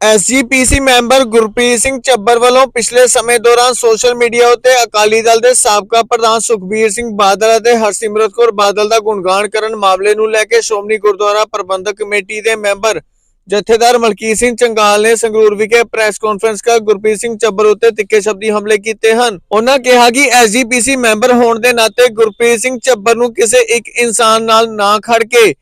SGPC member Gurpreet Singh Chabbar ਵੱਲੋਂ ਪਿਛਲੇ ਸਮੇਂ ਦੌਰਾਨ ਸੋਸ਼ਲ ਮੀਡੀਆ ਉੱਤੇ ਅਕਾਲੀ ਦਲ ਦੇ ਸਾਬਕਾ ਪ੍ਰਧਾਨ ਸੁਖਬੀਰ ਸਿੰਘ ਬਾਦਲ ਅਤੇ ਹਰਸਿਮਰਤ ਕੌਰ ਬਾਦਲ ਦਾ ਗੁਣਗਾਨ ਕਰਨ ਮਾਮਲੇ ਨੂੰ ਲੈ ਕੇ ਸ਼੍ਰੋਮਣੀ ਗੁਰਦੁਆਰਾ ਪ੍ਰਬੰਧਕ ਕਮੇਟੀ ਦੇ ਮੈਂਬਰ ਜਥੇਦਾਰ ਮਲਕੀਤ ਸਿੰਘ ਚੰਗਾਲ ਨੇ ਸੰਗਰੂਰ ਵਿਖੇ ਪ੍ਰੈਸ ਕਾਨਫਰੰਸ ਕਰ ਗੁਰਪ੍ਰੀਤ ਸਿੰਘ ਚੱਬਰ ਉੱਤੇ ਤਿੱਖੇ ਸ਼ਬਦੀ ਹਮਲੇ ਕੀਤੇ ਹਨ। ਉਹਨਾਂ ਕਿਹਾ ਕਿ ਐਸਜੀਪੀਸੀ ਮੈਂਬਰ ਹੋਣ ਦੇ ਨਾਤੇ ਗੁਰਪ੍ਰੀਤ ਸਿੰਘ ਚੱਬਰ ਨੂੰ ਕਿਸੇ ਇੱਕ ਇਨਸਾਨ ਨਾਲ ਨਾ ਖੜ ਕੇ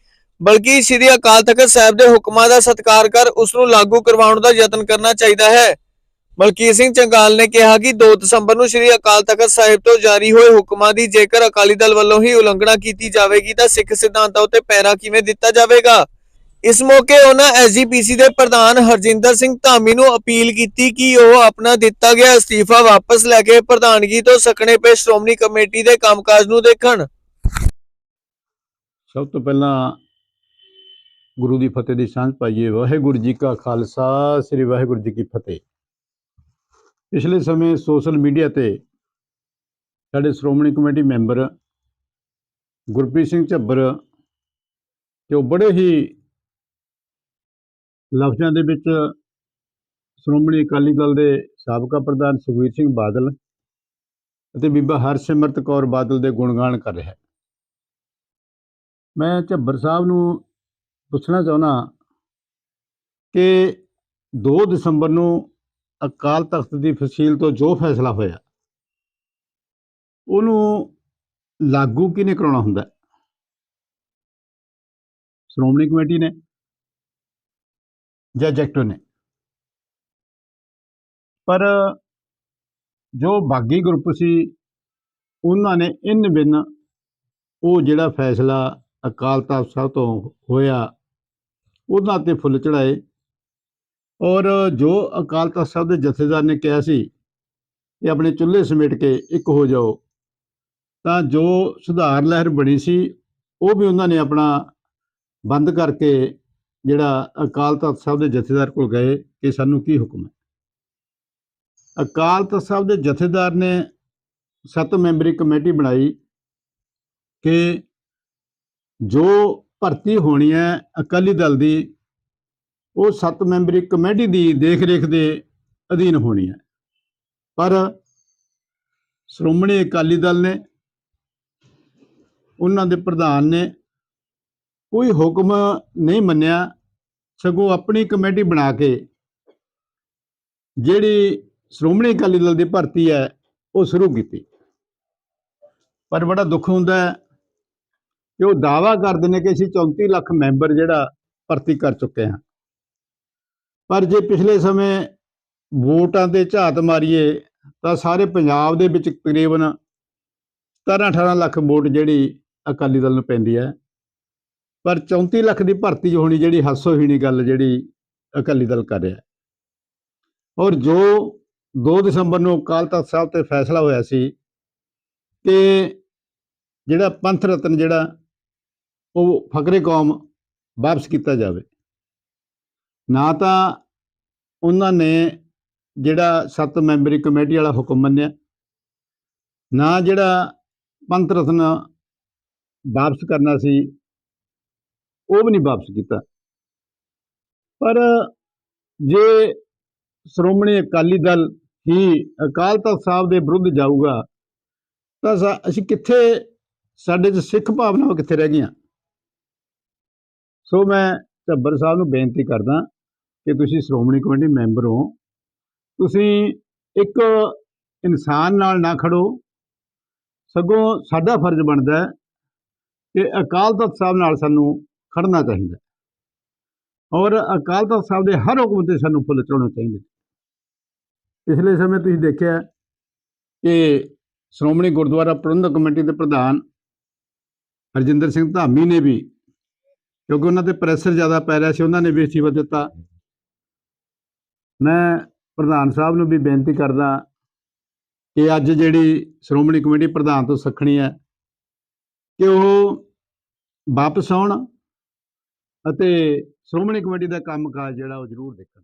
ਬਲਕਿ ਸ੍ਰੀ ਅਕਾਲ ਤਖਤ ਸਾਹਿਬ ਦੇ ਹੁਕਮਾਂ ਦਾ ਸਤਿਕਾਰ ਕਰ ਉਸ ਨੂੰ ਲਾਗੂ ਕਰਵਾਉਣ ਦਾ ਯਤਨ ਕਰਨਾ ਚਾਹੀਦਾ ਹੈ। ਮਲਕੀਤ ਸਿੰਘ ਚੰਗਾਲ ਨੇ ਕਿਹਾ ਕਿ 2 ਦਸੰਬਰ ਨੂੰ ਸ੍ਰੀ ਅਕਾਲ ਤਖਤ ਸਾਹਿਬ ਤੋਂ ਜਾਰੀ ਹੋਏ ਹੁਕਮਾਂ ਦੀ ਜੇਕਰ ਅਕਾਲੀ ਦਲ ਵੱਲੋਂ ਹੀ ਉਲੰਘਣਾ ਕੀਤੀ ਜਾਵੇਗੀ ਤਾਂ ਸਿੱਖ ਸਿਧਾਂਤਾਂ ਉੱਤੇ ਪੈਰਾ ਕਿਵੇਂ ਦਿੱਤਾ ਜਾਵੇਗਾ? ਇਸ ਮੌਕੇ ਉਹਨਾਂ ਐਸਜੀਪੀਸੀ ਦੇ ਪ੍ਰਧਾਨ ਹਰਜਿੰਦਰ ਸਿੰਘ ਧਾਮੀ ਨੂੰ ਅਪੀਲ ਕੀਤੀ ਕਿ ਉਹ ਆਪਣਾ ਦਿੱਤਾ ਗਿਆ ਅਸਤੀਫਾ ਵਾਪਸ ਲੈ ਕੇ ਪ੍ਰਧਾਨਗੀ ਤੋਂ ਸਕਣੇ ਪੇ ਸ਼੍ਰੋਮਣੀ ਕਮੇਟੀ ਦੇ ਕੰਮਕਾਜ ਨੂੰ ਦੇਖਣ। ਸਭ ਤੋਂ ਪਹਿਲਾਂ ਗੁਰੂ ਦੀ ਫਤਿਹ ਦੀ ਸਾਂਝ ਪਾਈਏ। ਵਾਹਿਗੁਰੂ ਜੀ ਕਾ ਖਾਲਸਾ, ਸ੍ਰੀ ਵਾਹਿਗੁਰੂ ਜੀ ਕੀ ਫਤਿਹ। ਪਿਛਲੇ ਸਮੇਂ ਸੋਸ਼ਲ ਮੀਡੀਆ ਤੇ ਸਾਡੇ ਸ਼੍ਰੋਮਣੀ ਕਮੇਟੀ ਮੈਂਬਰ ਗੁਰਪ੍ਰੀਤ ਸਿੰਘ ਝੱਬਰ ਜੋ ਬੜੇ ਹੀ ਲਫ਼ਜ਼ਾਂ ਦੇ ਵਿੱਚ ਸ਼੍ਰੋਮਣੀ ਅਕਾਲੀ ਦਲ ਦੇ ਸਾਬਕਾ ਪ੍ਰਧਾਨ ਸੁਖਬੀਰ ਸਿੰਘ ਬਾਦਲ ਅਤੇ ਬੀਬਾ ਹਰਸਿਮਰਤ ਕੌਰ ਬਾਦਲ ਦੇ ਗੁਣਗਾਨ ਕਰ ਰਿਹਾ ਮੈਂ ਝੱਬਰ ਸਾਹਿਬ ਨੂੰ ਪੁੱਛਣਾ ਚਾਹੁੰਦਾ ਕਿ 2 ਦਸੰਬਰ ਨੂੰ ਅਕਾਲ ਤਖਤ ਦੀ ਫਸੀਲ ਤੋਂ ਜੋ ਫੈਸਲਾ ਹੋਇਆ, ਉਹਨੂੰ ਲਾਗੂ ਕਿਹਨੇ ਕਰਾਉਣਾ ਹੁੰਦਾ? ਸ਼੍ਰੋਮਣੀ ਕਮੇਟੀ ਨੇ ਜਾਂ ਜੈਕਟੋ ਨੇ? ਪਰ ਜੋ ਬਾਗੀ ਗਰੁੱਪ ਸੀ, ਉਹਨਾਂ ਨੇ ਇਨ ਬਿਨ ਉਹ ਜਿਹੜਾ ਫੈਸਲਾ ਅਕਾਲ ਤਖਤ ਸਾਹਿਬ ਤੋਂ ਹੋਇਆ ਉਹਨਾਂ ਤੇ ਫੁੱਲ ਚੜਾਏ ਔਰ ਜੋ ਅਕਾਲ ਤਖਤ ਸਾਹਿਬ ਦੇ ਜਥੇਦਾਰ ਨੇ ਕਿਹਾ ਸੀ ਕਿ ਆਪਣੇ ਚੁੱਲ੍ਹੇ ਸਮੇਟ ਕੇ ਇੱਕ ਹੋ ਜਾਓ, ਤਾਂ ਜੋ ਸੁਧਾਰ ਲਹਿਰ ਬਣੀ ਸੀ, ਉਹ ਵੀ ਉਹਨਾਂ ਨੇ ਆਪਣਾ ਬੰਦ ਕਰਕੇ ਜਿਹੜਾ ਅਕਾਲ ਤਖਤ ਸਾਹਿਬ ਦੇ ਜਥੇਦਾਰ ਕੋਲ ਗਏ ਕਿ ਸਾਨੂੰ ਕੀ ਹੁਕਮ ਹੈ। ਅਕਾਲ ਤਖਤ ਸਾਹਿਬ ਦੇ ਜਥੇਦਾਰ ਨੇ ਸੱਤ ਮੈਂਬਰੀ ਕਮੇਟੀ ਬਣਾਈ ਕਿ ਜੋ ਭਰਤੀ ਹੋਣੀ ਹੈ ਅਕਾਲੀ ਦਲ ਦੀ, ਉਹ ਸੱਤ ਮੈਂਬਰੀ ਕਮੇਟੀ ਦੀ ਦੇਖ-ਰੇਖ ਦੇ ਅਧੀਨ ਹੋਣੀ ਹੈ। ਪਰ ਸ਼੍ਰੋਮਣੀ ਅਕਾਲੀ ਦਲ ਨੇ, ਉਹਨਾਂ ਦੇ ਪ੍ਰਧਾਨ ਨੇ ਕੋਈ ਹੁਕਮ ਨਹੀਂ ਮੰਨਿਆ, ਸਗੋਂ ਆਪਣੀ ਕਮੇਟੀ ਬਣਾ ਕੇ ਜਿਹੜੀ ਸ਼੍ਰੋਮਣੀ ਅਕਾਲੀ ਦਲ ਦੀ ਭਰਤੀ ਹੈ, ਉਹ ਸ਼ੁਰੂ ਕੀਤੀ। ਪਰ ਬੜਾ ਦੁੱਖ ਹੁੰਦਾ ਹੈ ਕਿ ਉਹ ਦਾਵਾ ਕਰਦੇ ਨੇ ਕਿ ਅਸੀਂ 34 ਲੱਖ ਮੈਂਬਰ ਜਿਹੜਾ ਭਰਤੀ ਕਰ ਚੁੱਕੇ ਹਾਂ। ਪਰ ਜੇ ਪਿਛਲੇ ਸਮੇਂ ਵੋਟਾਂ ਤੇ ਝਾਤ ਮਾਰੀਏ, ਤਾਂ ਸਾਰੇ ਪੰਜਾਬ ਦੇ ਵਿੱਚ ਤਕਰੀਬਨ 17-18 ਲੱਖ ਵੋਟ ਜਿਹੜੀ ਅਕਾਲੀ ਦਲ ਨੂੰ ਪੈਂਦੀ ਹੈ। ਪਰ 34 ਲੱਖ ਦੀ ਭਰਤੀ ਹੋਣੀ ਜਿਹੜੀ ਹਾਸੋਹੀਣੀ ਗੱਲ ਜਿਹੜੀ ਅਕਾਲੀ ਦਲ ਕਰ ਰਿਹਾ ਔਰ ਜੋ 2 ਦਸੰਬਰ ਨੂੰ ਅਕਾਲ ਤਖਤ ਸਾਹਿਬ ਤੇ ਫੈਸਲਾ ਹੋਇਆ ਸੀ ਕਿ ਜਿਹੜਾ ਪੰਥ ਰਤਨ ਜਿਹੜਾ ਉਹ ਫਕਰੇ ਕੌਮ ਵਾਪਸ ਕੀਤਾ ਜਾਵੇ। ਨਾ ਤਾਂ ਉਹਨਾਂ ਨੇ ਜਿਹੜਾ ਸੱਤ ਮੈਂਬਰੀ ਕਮੇਟੀ ਵਾਲਾ ਹੁਕਮ ਮੰਨਿਆ, ਨਾ ਜਿਹੜਾ ਪੰਥ ਰਤਨ ਵਾਪਸ ਕਰਨਾ ਸੀ, ਉਹ ਵੀ ਨਹੀਂ ਵਾਪਸ ਕੀਤਾ। ਪਰ ਜੇ ਸ਼੍ਰੋਮਣੀ ਅਕਾਲੀ ਦਲ ਹੀ ਅਕਾਲ ਤਖਤ ਸਾਹਿਬ ਦੇ ਵਿਰੁੱਧ ਜਾਊਗਾ, ਤਾਂ ਸਾ- ਅਸੀਂ ਕਿੱਥੇ, ਸਾਡੇ 'ਚ ਸਿੱਖ ਭਾਵਨਾਵਾਂ ਕਿੱਥੇ ਰਹਿ ਗਈਆਂ? ਸੋ ਮੈਂ ਝੱਬਰ ਸਾਹਿਬ ਨੂੰ ਬੇਨਤੀ ਕਰਦਾ ਕਿ ਤੁਸੀਂ ਸ਼੍ਰੋਮਣੀ ਕਮੇਟੀ ਮੈਂਬਰ ਹੋ। ਤੁਸੀਂ ਇੱਕ ਇਨਸਾਨ ਨਾਲ ਨਾ ਖੜੋ। ਸਗੋਂ ਸਾਡਾ ਫਰਜ਼ ਬਣਦਾ ਕਿ ਅਕਾਲ ਤਖਤ ਸਾਹਿਬ ਨਾਲ ਸਾਨੂੰ ਖੜਨਾ ਚਾਹੀਦਾ ਔਰ ਅਕਾਲ ਤਖਤ ਸਾਹਿਬ ਦੇ ਹਰ ਹੁਕਮ ਤੇ ਸਾਨੂੰ ਫੁੱਲ ਚੜਾਉਣਾ ਚਾਹੀਦਾ ਪਿਛਲੇ ਸਮੇਂ ਤੁਸੀਂ ਦੇਖਿਆ ਕਿ ਸ਼੍ਰੋਮਣੀ ਗੁਰਦੁਆਰਾ ਪ੍ਰਬੰਧਕ ਕਮੇਟੀ ਦੇ ਪ੍ਰਧਾਨ ਹਰਜਿੰਦਰ ਸਿੰਘ ਧਾਮੀ ਨੇ ਵੀ ਕਿਉਂਕਿ ਉਹਨਾਂ ਤੇ ਪ੍ਰੈਸ਼ਰ ਜ਼ਿਆਦਾ ਪੈ ਰਿਹਾ ਸੀ, ਉਹਨਾਂ ਨੇ ਵੀ ਅਸਤੀਫਾ ਦਿੱਤਾ ਮੈਂ ਪ੍ਰਧਾਨ ਸਾਹਿਬ ਨੂੰ ਵੀ ਬੇਨਤੀ ਕਰਦਾ ਕਿ ਅੱਜ ਜਿਹੜੀ ਸ਼੍ਰੋਮਣੀ ਕਮੇਟੀ ਪ੍ਰਧਾਨ ਤੋਂ ਸੱਖਣੀ ਹੈ ਕਿ ਉਹ ਵਾਪਸ ਆਉਣ ਅਤੇ ਸ਼੍ਰੋਮਣੀ ਕਮੇਟੀ ਦਾ ਕੰਮਕਾਜ ਜਿਹੜਾ ਉਹ ਜ਼ਰੂਰ ਦੇਖਣ।